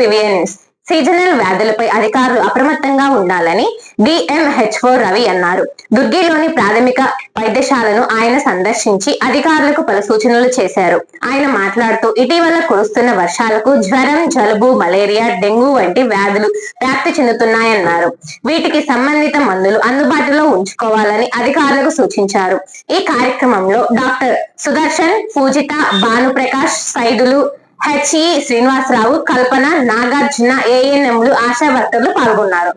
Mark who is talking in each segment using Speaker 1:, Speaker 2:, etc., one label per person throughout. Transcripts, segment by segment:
Speaker 1: పివియన్స్ seasonal వ్యాధులపై అధికారులు అప్రమత్తంగా ఉండాలని డిఎంహెచ్ఓ రవి అన్నారు. దుర్గిలోని ప్రాథమిక వైద్యశాలను ఆయన సందర్శించి అధికారులకు పలు సూచనలు చేశారు. ఆయన మాట్లాడుతూ ఇటీవల కురుస్తున్న వర్షాలకు జ్వరం జలుబు మలేరియా డెంగ్యూ వంటి వ్యాధులు వ్యాప్తి చెందుతున్నాయన్నారు. వీటికి సంబంధిత మందులు అందుబాటులో ఉంచుకోవాలని అధికారులకు సూచించారు. ఈ కార్యక్రమంలో డాక్టర్ సుదర్శన్ పూజిత భానుప్రకాష్ సైదులు హెచ్ఈ శ్రీనివాసరావు కల్పన నాగార్జున ఏఎన్ఎంలు ఆశా వర్కర్లు పాల్గొన్నారు.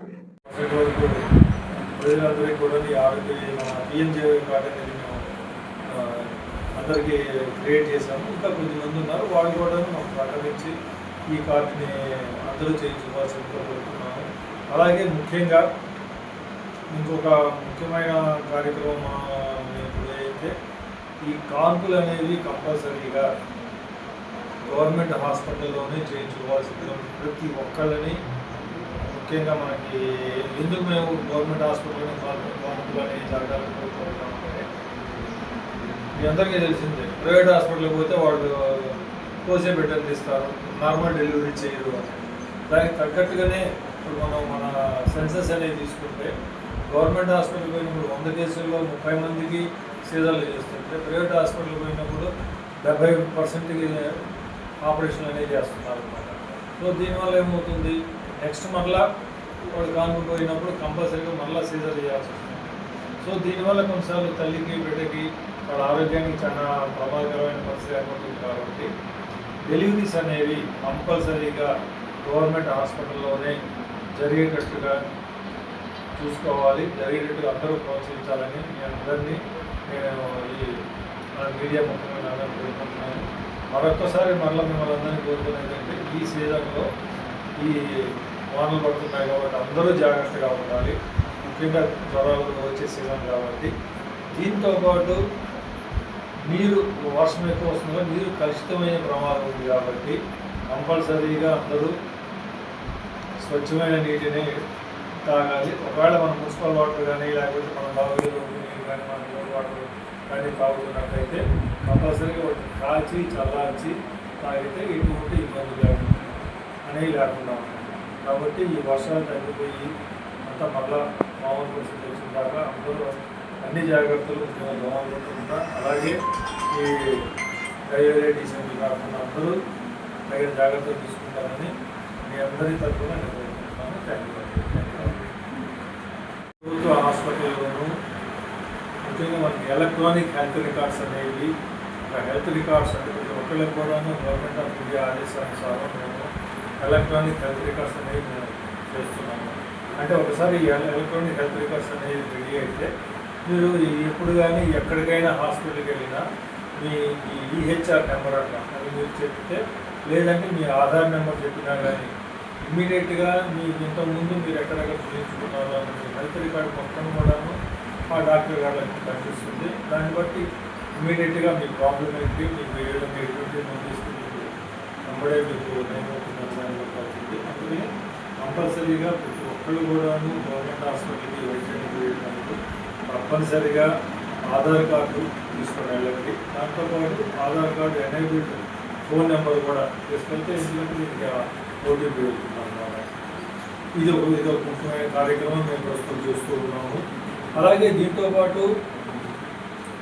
Speaker 2: అప్పటి కూడా పిఎంజే అందరికీ క్రియేట్ చేశాము. ఇంకా కొంతమంది ఉన్నారు. వాళ్ళు కూడా మాకు ప్రకటించి ఈ కార్డుని అందరూ చేయించుకోవాల్సిందిగా కోరుతున్నాము. అలాగే ముఖ్యంగా ఇంకొక ముఖ్యమైన కార్యక్రమం ఏదైతే అయితే ఈ కాన్పులు అనేవి కంపల్సరీగా గవర్నమెంట్ హాస్పిటల్లోనే చేయించుకోవాల్సిందిగా ప్రతి ఒక్కళ్ళని ముఖ్యంగా మనకి ఎందుకు మేము గవర్నమెంట్ హాస్పిటల్లోనే కాన్పులు అనేవి జరగాలని కోరుకుంటున్నామంటే మీ అందరికీ తెలిసిందే ప్రైవేట్ హాస్పిటల్కి పోతే వాళ్ళు కోసే బిడ్డలు తీస్తారు నార్మల్ డెలివరీ చేయరు అని. దానికి తగ్గట్టుగానే ఇప్పుడు మనం మన సెన్సెస్ అనేది తీసుకుంటే గవర్నమెంట్ హాస్పిటల్ పోయినప్పుడు వంద కేసుల్లో ముప్పై మందికి సీజర్లు చేస్తుంటే ప్రైవేట్ హాస్పిటల్ పోయినప్పుడు డెబ్బై పర్సెంట్కి ఆపరేషన్ అనేది చేస్తున్నారు అనమాట సో దీనివల్ల ఏమవుతుంది? నెక్స్ట్ మరలా వాడు కానుకు పోయినప్పుడు కంపల్సరీగా మళ్ళీ సీజర్ చేయాల్సి వస్తుంది. సో దీనివల్ల కొన్నిసార్లు తల్లికి బిడ్డకి వాళ్ళ ఆరోగ్యానికి చాలా ప్రమాదకరమైన పరిస్థితి ఏర్పడుతుంది కాబట్టి డెలివరీస్ అనేవి కంపల్సరీగా గవర్నమెంట్ హాస్పిటల్లోనే జరిగేటట్టుగా చూసుకోవాలి. జరిగేటట్టుగా అందరూ ప్రోత్సహించాలని మీ అందరినీ నేను ఈ మన మీడియా ముఖ్యమైన అందరూ కోరుకుంటున్నాను. మరొక్కసారి మరల మిమ్మల్ని అందరినీ కోరుకునేది ఏంటంటే ఈ సీజన్లో ఈ వానలు పడుతున్నాయి కాబట్టి అందరూ జాగ్రత్తగా ఉండాలి. ముఖ్యంగా జ్వరాలు వచ్చే సీజన్ కాబట్టి. దీంతో పాటు నీరు వర్షం ఎక్కువ వస్తుందో నీరు కలుషితమైన ప్రమాదం ఉంది కాబట్టి కంపల్సరీగా అందరూ స్వచ్ఛమైన నీటిని తాగాలి. ఒకవేళ మన మున్సిపల్ వాటర్ కానీ లేకపోతే మన బావిలో నీరు కానీ మన వాటర్ కానీ తాగుతున్నట్లయితే కంపల్సరీగా వాటిని కాల్చి చల్లార్చి తాగితే ఎటువంటి ఇబ్బంది లేకుండా అనేవి లేకుండా కాబట్టి ఈ వర్షాలు తగ్గిపోయి అంతా మళ్ళా మామూలు పరిస్థితి వచ్చిన దాకా అందరూ అన్ని జాగ్రత్తలు ముఖ్యంగా దోమలు అలాగే ఈ డైవేరియా డిసెంబర్ కాకుండా అందరూ తగిన జాగ్రత్తలు తీసుకుంటారని మీ అందరి తరఫున నేను కోరుకుంటున్నాను. థ్యాంక్ యూ ప్రభుత్వ హాస్పిటల్లోనూ ముఖ్యంగా మనకి ఎలక్ట్రానిక్ హెల్త్ రికార్డ్స్ అనేవి హెల్త్ రికార్డ్స్ అంటే ప్రతి ఒక్కళ్ళకి కూడాను గవర్నమెంట్ ఆఫ్ ఇండియా ఆదేశానుసారం మేము ఎలక్ట్రానిక్ హెల్త్ రికార్డ్స్ అనేవి మేము చేస్తున్నాము. అంటే ఒకసారి ఎలక్ట్రానిక్ హెల్త్ రికార్డ్స్ అనేవి రెడీ అయితే మీరు ఎప్పుడు కానీ ఎక్కడికైనా హాస్పిటల్కి వెళ్ళినా మీ ఈ ఈహెచ్ఆర్ నెంబర్ అంట అది మీరు చెప్తే లేదంటే మీ ఆధార్ నెంబర్ చెప్పినా కానీ ఇమ్మీడియట్గా మీ ఇంతకుముందు మీరు ఎక్కడెక్కడ చూపించుకున్నారో మీ హెల్త్ రికార్డ్ మొత్తం కూడాను మా డాక్టర్ గారు కనిపిస్తుంది దాన్ని బట్టి ఇమీడియట్గా మీ ప్రాబ్లం ఏంటి మీకు ఏదైనా ఎటువంటి నోటీస్కి మీకు వెంబడే మీకు నయమవుతుందని పడుతుంది. అందుకని కంపల్సరీగా ప్రతి ఒక్కళ్ళు కూడాను గవర్నమెంట్ హాస్పిటల్కి వైద్యానికి వెళ్ళినప్పుడు తప్పనిసరిగా ఆధార్ కార్డు తీసుకొని వెళ్ళండి. దాంతోపాటు Aadhaar card enabled phone number కూడా తీసుకెళ్తే ఎందుకంటే మీకు ఓటీపీ వెళ్తున్నాను ఇది ఒక ఇది ఒక ముఖ్యమైన కార్యక్రమం మేము ప్రస్తుతం చేస్తూ ఉన్నాము. అలాగే దీంతోపాటు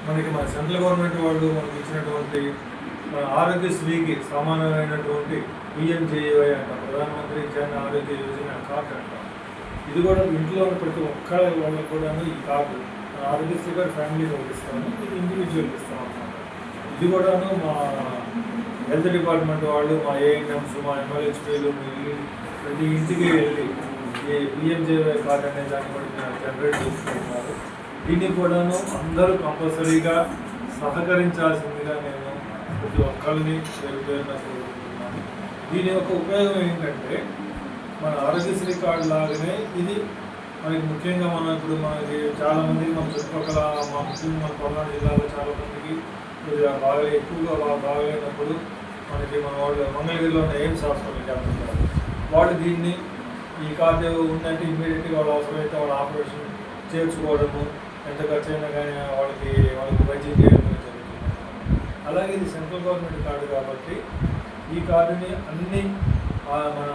Speaker 2: మనకి మన సెంట్రల్ గవర్నమెంట్ వాళ్ళు మనకి ఇచ్చినటువంటి మన ఆరోగ్యశ్రీకి సమానమైనటువంటి పిఎంజేఏవై అంట ప్రధానమంత్రి జన్ ఆరోగ్య యోజన కార్డు అంట. ఇది కూడా ఇంట్లో ఉన్న ప్రతి ఒక్కరి వాళ్ళకి కూడా ఈ కార్డు. మన ఆరోగ్యశ్రీ గారు ఫ్యామిలీకి ఇస్తాము ఇది ఇండివిజువల్ ఇస్తాం అన్నమాట ఇది కూడాను మా హెల్త్ డిపార్ట్మెంట్ వాళ్ళు మా ఏఎన్ఎంస్ మా ఎంఎల్హెచ్పీలు ప్రతి ఇంటికి వెళ్ళి ఈ పిఎంజేవై కార్డ్ అనే దాన్ని కూడా జనరేట్ చేసుకుంటున్నారు దీన్ని కూడాను అందరూ కంపల్సరీగా సహకరించాల్సిందిగా నేను ప్రతి ఒక్కరిని పేరు పేరున కోరుకుంటున్నాను. దీని యొక్క ఉపయోగం ఏంటంటే మన ఆరోగ్యశ్రీ కార్డు లాగానే ఇది మనకి ముఖ్యంగా మనం ఇప్పుడు మనకి చాలామంది మన చుట్టుపక్కల మా ముఖ్యంగా మన పల్నాడు జిల్లాలో చాలా మందికి కొద్దిగా బాగా ఎక్కువగా బాగా బాగలేనప్పుడు మనకి మన వాళ్ళు మంగళగిరిలో ఉన్న ఎయిమ్స్ హాస్పిటల్కి వెళ్తుంటారు. వాళ్ళు దీన్ని ఈ కార్డు ఉందంటే ఇమ్మీడియట్గా వాళ్ళు అవసరమైతే వాళ్ళ ఆపరేషన్ చేర్చుకోవడము ఎంత ఖర్చు అయినా కానీ వాళ్ళకి వాళ్ళకి వైద్యం చేయడం జరుగుతుంది. అలాగే ఇది సెంట్రల్ గవర్నమెంట్ కార్డు కాబట్టి ఈ కార్డుని అన్ని మన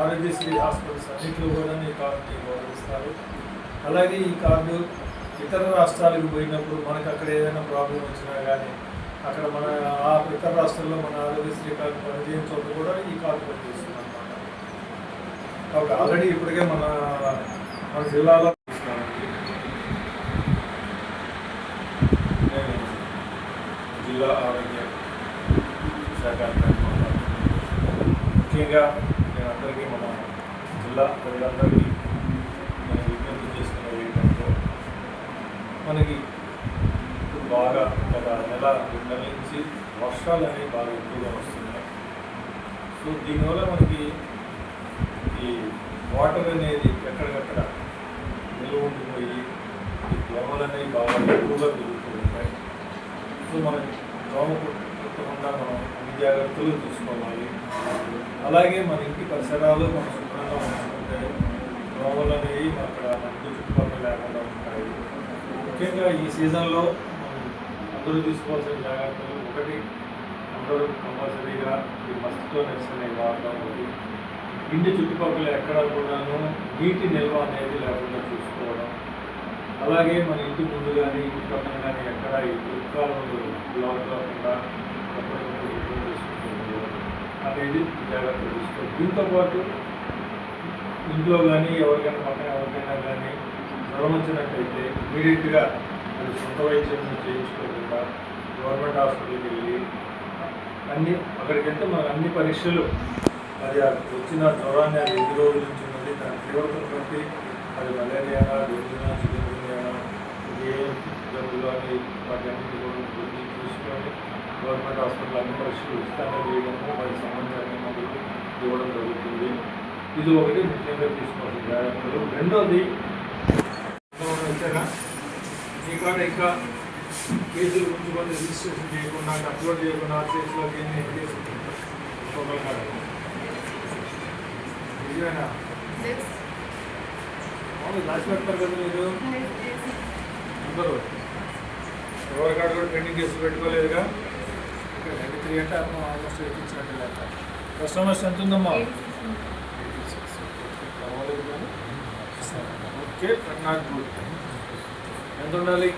Speaker 2: ఆరోగ్యశ్రీ హాస్పిటల్స్ అన్నింటిలో కూడా ఈ కార్డుని గౌరవిస్తారు అలాగే ఈ కార్డు ఇతర రాష్ట్రాలకు పోయినప్పుడు మనకు అక్కడ ఏదైనా ప్రాబ్లం వచ్చినా కానీ అక్కడ మన ఆ ఇతర రాష్ట్రాల్లో మన ఆరోగ్యశ్రీ కార్డు పనిచేయని చోట కూడా ఈ కార్డు పనిచేస్తున్నాం అనమాట ఆల్రెడీ ఇప్పటికే మన మన జిల్లాలో నేను జిల్లా ఆరోగ్య శాఖ ముఖ్యంగా నేను అందరికీ మన జిల్లా ప్రజలందరికీ నేను విజ్ఞప్తి చేసుకునేది ఏంటంటే మనకి ఇప్పుడు బాగా గత నెల రెండు నెలల నుంచి వర్షాలు అనేవి బాగా ఎక్కువగా వస్తున్నాయి. సో దీనివల్ల మనకి ఈ వాటర్ అనేది ఎక్కడికక్కడ నిల్వ ఉండిపోయి ఈ దోమలు అనేవి బాగా ఎక్కువగా పెరుగుతూ ఉంటాయి. సో మనం దోమ కుట్టకుండా మనం అన్ని జాగ్రత్తలు తీసుకోవాలి. అలాగే మన ఇంటి పరిసరాలు మనం శుభ్రంగా ఉంచుకుంటే దోమలు అనేవి అక్కడ మంచి చుట్టుపక్కల లేకుండా ఉంటాయి. ముఖ్యంగా ఈ సీజన్లో మనం అందరూ తీసుకోవాల్సిన జాగ్రత్తలు ఒకటి అందరూ కంపల్సరీగా ఈ మస్కిటో నెట్స్ అనేవి ఒకటి. ఇంటి చుట్టుపక్కల ఎక్కడ కూడాను నీటి నిల్వ అనేది లేకుండా చూసుకోవడం. అలాగే మన ఇంటి ముందు కానీ ఇంటి పక్కన కానీ ఎక్కడ ఈ దుర్గాలు బ్లాక్ కాకుండా అనేది జాగ్రత్త తీసుకోవాలి దీంతో పాటు ఇంట్లో కానీ ఎవరికైనా పక్కన ఎవరికైనా కానీ జ్వరం వచ్చినట్టయితే ఇమీడియట్గా అది సొంత వైద్యం చేయించుకోకుండా గవర్నమెంట్ హాస్పిటల్కి వెళ్ళి అన్ని అక్కడికైతే మన అన్ని పరీక్షలు అది వచ్చిన జ్వరాన్ని అది ఎన్ని రోజుల నుంచి ఉన్నది దాని తీవ్రతను బట్టి అది మలేరియానా డెంగ్యూనా చికెన్గున్యానా ఏ జబ్బులు అని వాటి అన్నిటి గురించి చూసుకొని గవర్నమెంట్ హాస్పిటల్ అన్ని పరీక్షలు ఉచితంగా చేయడము వాటికి సంబంధించిన అన్ని మందులు ఇవ్వడం జరుగుతుంది. ఇది ఒకటి ముఖ్యంగా తీసుకోవాల్సిన జాగ్రత్తలు. రెండోది ఇంతవరకు ఈ కాడ ఇంకా కేసులు ఉంచుకొని రిజిస్ట్రేషన్ చేయకుండా అప్లోడ్ చేయకుండా కేసులో ఎన్ని చేసుకుంటారు టోటల్ కాడ నిజమేనా రాసి పెడతారు కదా మీరు? అందరూ. ఎవరి కాడ కూడా పెండింగ్ కేసులు పెట్టుకోలేదుగా? నైంటీ త్రీ అంటే అతను ఆల్మోస్ట్ లెక్క. కస్టమర్స్ ఎంత ఉందమ్మా? ఓకే నాట్ గుడ్ ఎంత ఉండాలి?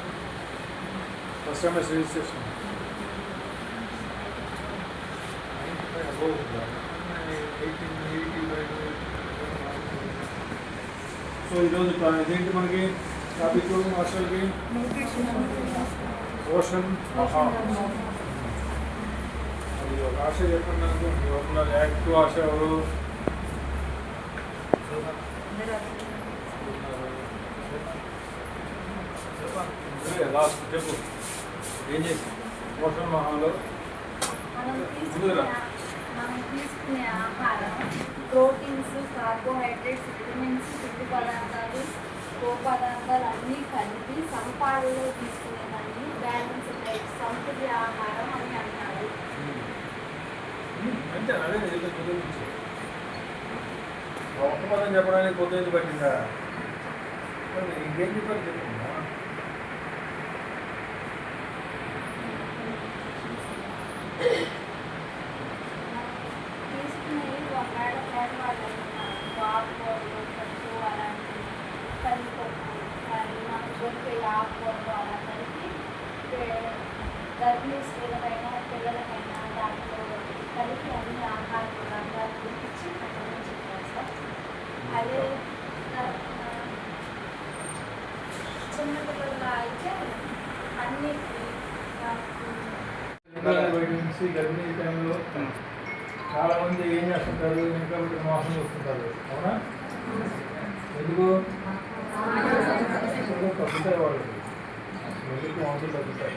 Speaker 2: కస్టమర్స్ రిజిస్ట్రేషన్ సో ఈరోజు ప్లా- ఇదేంటి మనకి? టాపిక్ మాస్టర్కి ఓషన్ మహా అది ఒక ఆశ చెప్పండి నాకు. ఎవరున్నారు యాక్టివ్ ఆశ ఎవరు? లాస్ట్ చెప్పు. ఏం చేసి? ఓషన్ మహాలో
Speaker 3: మనం
Speaker 2: ముందురా.
Speaker 3: తీసుకునే ఆహారం ప్రోటీన్స్ కార్బోహైడ్రేట్స్ విటమిన్స్ పిండి పదార్థాలు కో పదార్థాలు అన్నీ కలిపి సమపాలలో తీసుకునేదాన్ని. బ్యాలెన్స్ డైట్ సమతుల్య ఆహారం అని అన్నారు.
Speaker 2: అంటే అదే ఒక్క పదం చెప్పడానికి పొద్దున్న పట్టిందా? ఇంకేం చెప్పాలి
Speaker 3: గర్భిణీ పిల్లలకైనా దాంట్లో కలిపి అన్ని ఆహార పదార్థాలు గురించి పెట్టమని చెప్పారు సార్ అదే ఆ, చిన్నపిల్లలు అయితే అన్ని
Speaker 2: నుంచి గర్భిణీ టైంలో చాలా మంది ఏం చేస్తుంటారు? ఇంకా ఒకటి మోసం చూస్తుంటారు అవునా? ఎందుకు? తగ్గుతాయి వాళ్ళు? ఎందుకు మోసం తగ్గుతాయి?